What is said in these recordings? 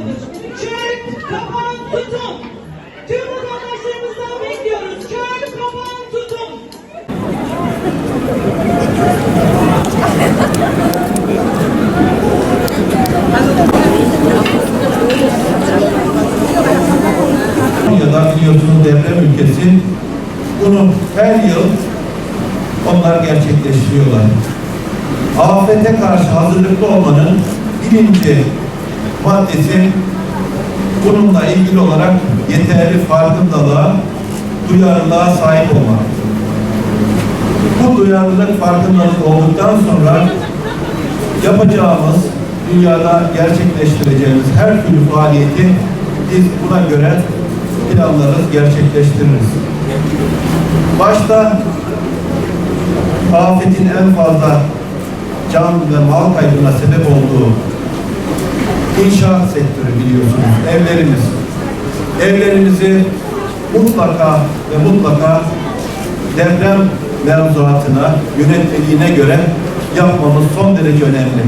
bulmaktadır. Çek, kapan, tutun. Tüm vatandaşlarımızdan bekliyoruz. Çek, kapan, tutun. Konya'da biliyorsunuz deprem ülkesi. Bunu her yıl onlar gerçekleştiriyorlar. Afete karşı hazırlıklı olmanın birinci maddesi bununla ilgili olarak yeterli farkındalığa, duyarlılığa sahip olmak. Bu duyarlılık farkındalık olduktan sonra yapacağımız, dünyada gerçekleştireceğimiz her türlü faaliyeti biz buna göre planlarız, gerçekleştiririz. Başta afetin en fazla can ve mal kaybına sebep olduğu inşaat sektörü biliyorsunuz, evlerimiz. Evlerimizi mutlaka ve mutlaka deprem mevzuatına, yönetmeliğine göre yapmamız son derece önemli.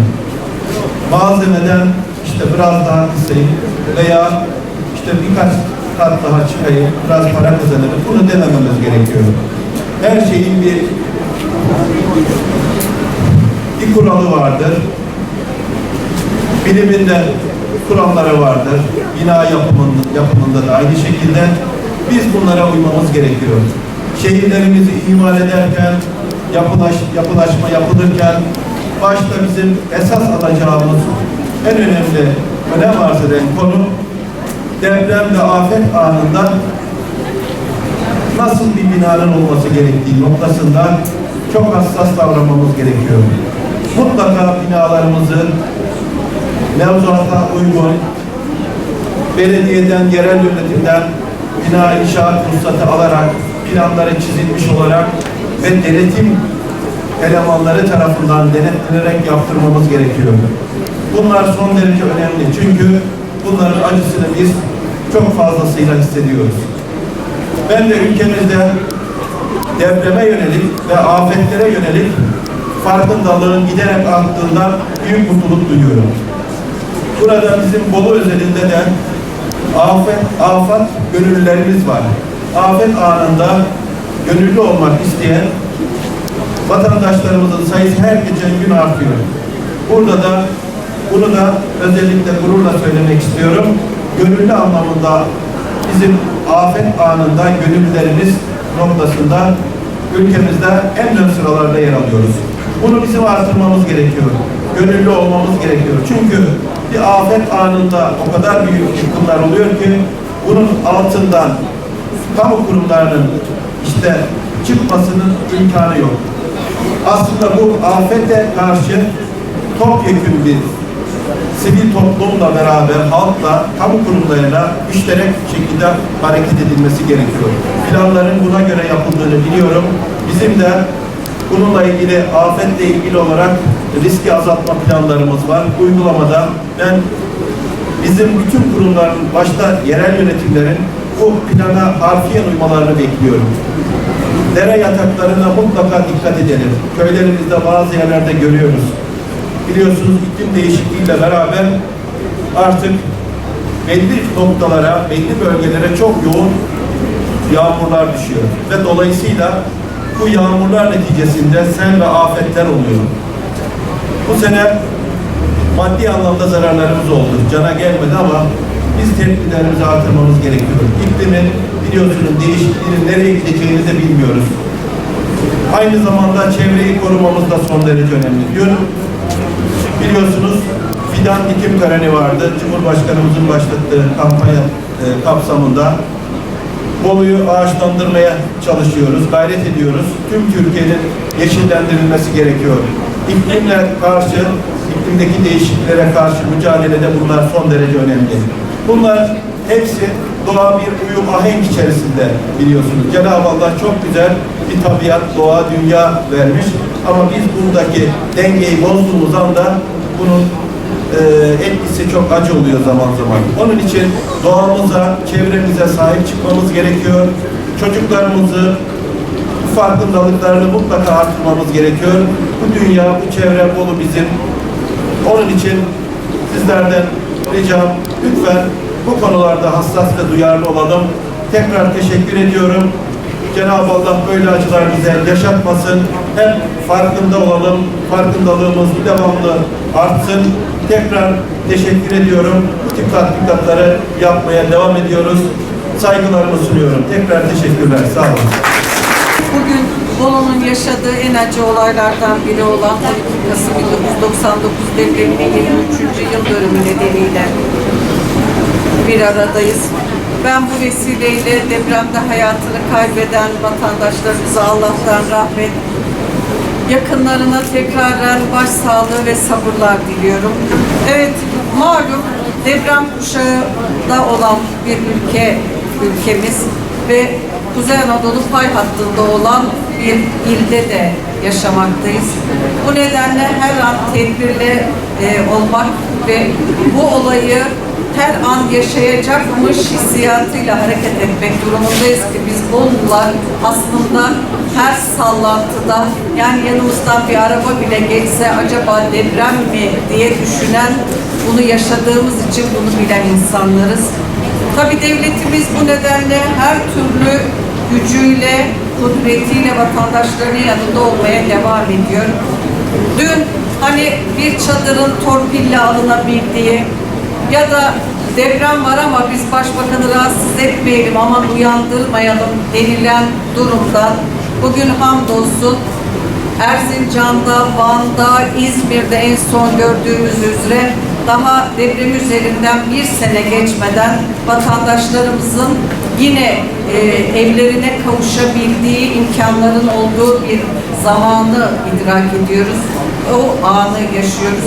Malzemeden işte biraz daha kısayım veya işte birkaç kat daha çıkayım, biraz para kazanırım. Bunu demememiz gerekiyor. Her şeyin bir bir kuralı vardır. Biliminde kuralları vardır. Bina yapımında, yapımında da aynı şekilde biz bunlara uymamız gerekiyor. Şehirlerimizi imal ederken, yapılaş, yapılaşma yapılırken başta bizim esas alacağımız en önemli önem arz eden konu deprem ve afet anında nasıl bir binanın olması gerektiği noktasında çok hassas davranmamız gerekiyor. Mutlaka binalarımızı mevzuata uygun, belediyeden, yerel yönetimden bina inşaat ruhsatı alarak, planları çizilmiş olarak ve denetim elemanları tarafından denetlenerek yaptırmamız gerekiyor. Bunlar son derece önemli çünkü bunların acısını biz çok fazlasıyla hissediyoruz. Ben de ülkemizde depreme yönelik ve afetlere yönelik farkındalığın giderek arttığından büyük mutluluk duyuyorum. Burada bizim Bolu özelinde de afet, afet gönüllülerimiz var. Afet anında gönüllü olmak isteyen vatandaşlarımızın sayısı her geçen gün artıyor. Burada da bunu da özellikle gururla söylemek istiyorum. Gönüllü anlamında bizim afet anında gönüllülerimiz noktasında ülkemizde en ön sıralarda yer alıyoruz. Bunu bizim artırmamız gerekiyor. Gönüllü olmamız gerekiyor. Çünkü bir afet anında o kadar büyük yıkımlar oluyor ki bunun altından kamu kurumlarının işte çıkmasının imkanı yok. Aslında bu afete karşı topyekun bir sivil toplumla beraber halkla, kamu kurumlarıyla müşterek şekilde hareket edilmesi gerekiyor. Planların buna göre yapıldığını biliyorum. Bizim de bununla ilgili, afetle ilgili olarak riski azaltma planlarımız var. Uygulamada ben bizim bütün kurumların, başta yerel yönetimlerin bu plana harfiyen uymalarını bekliyorum. Dere yataklarına mutlaka dikkat edelim. Köylerimizde bazı yerlerde görüyoruz biliyorsunuz iklim değişikliğiyle beraber artık belli noktalara, belli bölgelere çok yoğun yağmurlar düşüyor. Ve dolayısıyla bu yağmurlar neticesinde sel ve afetler oluyor. Bu sene maddi anlamda zararlarımız oldu. Cana gelmedi ama biz tedbirlerimizi artırmamız gerekiyor. İklimin biliyorsunuz değişikliğinin nereye gideceğini de bilmiyoruz. Aynı zamanda çevreyi korumamız da son derece önemli. Diyorum biliyorsunuz fidan dikim töreni vardı. Cumhurbaşkanımızın başlattığı kampanya e, kapsamında Bolu'yu ağaçlandırmaya çalışıyoruz, gayret ediyoruz. Tüm Türkiye'nin yeşillendirilmesi gerekiyor. İklimle karşı, iklimdeki değişikliklere karşı mücadelede bunlar son derece önemli. Bunlar hepsi doğa bir uyum ahenk içerisinde biliyorsunuz. Cenab-ı Allah çok güzel bir tabiat, doğa, dünya vermiş. Ama biz buradaki dengeyi bozduğumuz anda bunun e, etkisi çok acı oluyor zaman zaman. Onun için doğamıza, çevremize sahip çıkmamız gerekiyor. Çocuklarımızı farkındalıklarını mutlaka arttırmamız gerekiyor. Bu dünya, bu çevre Bolu bizim. Onun için sizlerden ricam lütfen bu konularda hassas ve duyarlı olalım. Tekrar teşekkür ediyorum. Cenab-ı Allah böyle acılar bize yaşatmasın. Hem farkında olalım, farkındalığımız devamlı artsın. Tekrar teşekkür ediyorum. Bu tip tatbikatları yapmaya devam ediyoruz. Saygılarımı sunuyorum. Tekrar teşekkürler. Sağ olun. Bolu'nun yaşadığı en acı olaylardan biri olan 12 Kasım 1999 depreminin 23. yıl dönümü nedeniyle bir aradayız. Ben bu vesileyle depremde hayatını kaybeden vatandaşlarımıza Allah'tan rahmet, yakınlarına tekrardan başsağlığı ve sabırlar diliyorum. Evet, malum deprem kuşağında olan bir ülke ülkemiz ve Kuzey Anadolu pay hattında olan bir ilde de yaşamaktayız. Bu nedenle her an tedbirli e, olmak ve bu olayı her an yaşayacakmış hissiyatıyla hareket etmek durumundayız ki biz Bolular aslında her sallantıda yani yanımızdan bir araba bile geçse acaba deprem mi diye düşünen bunu yaşadığımız için bunu bilen insanlarız. Tabi devletimiz bu nedenle her türlü gücüyle, kudretiyle vatandaşlarının yanında olmaya devam ediyor. Dün hani bir çadırın torpille alınabildiği ya da deprem var ama biz başbakanı rahatsız etmeyelim aman uyandırmayalım denilen durumdan bugün hamdolsun Erzincan'da, Van'da, İzmir'de en son gördüğümüz üzere daha deprem üzerinden bir sene geçmeden vatandaşlarımızın yine e, evlerine kavuşabildiği imkanların olduğu bir zamanı idrak ediyoruz. O anı yaşıyoruz.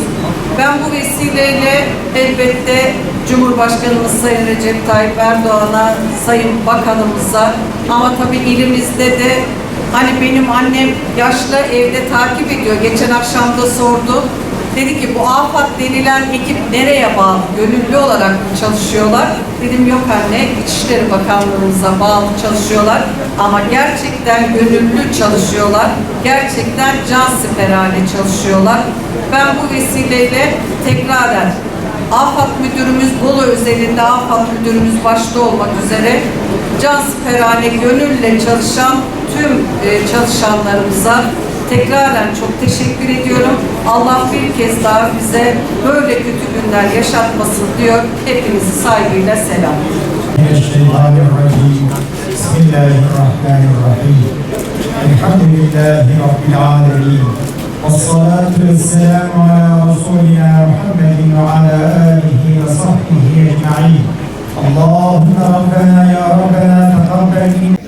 Ben bu vesileyle elbette Cumhurbaşkanımız Sayın Recep Tayyip Erdoğan'a, Sayın Bakanımıza ama tabii ilimizde de Hani benim annem yaşlı evde takip ediyor. Geçen akşam da sordu. Dedi ki bu AFAD denilen ekip nereye bağlı? Gönüllü olarak mı çalışıyorlar? Dedim yok anne İçişleri Bakanlığımıza bağlı çalışıyorlar. Ama gerçekten gönüllü çalışıyorlar. Gerçekten can siperhane çalışıyorlar. Ben bu vesileyle tekraren AFAD müdürümüz Bolu özelinde AFAD müdürümüz başta olmak üzere can siperhane gönülle çalışan tüm e, çalışanlarımıza tekraren çok teşekkür ediyorum. Allah bir kez daha bize böyle kötü günler yaşatmasın diyor. Hepinizi saygıyla selam. من الشيطان الرجيم بسم الله الرحمن الرحيم الحمد لله رب العالمين والصلاة والسلام على رسولنا محمد وعلى آله وصحبه أجمعين اللهم ربنا يا ربنا تقبل منا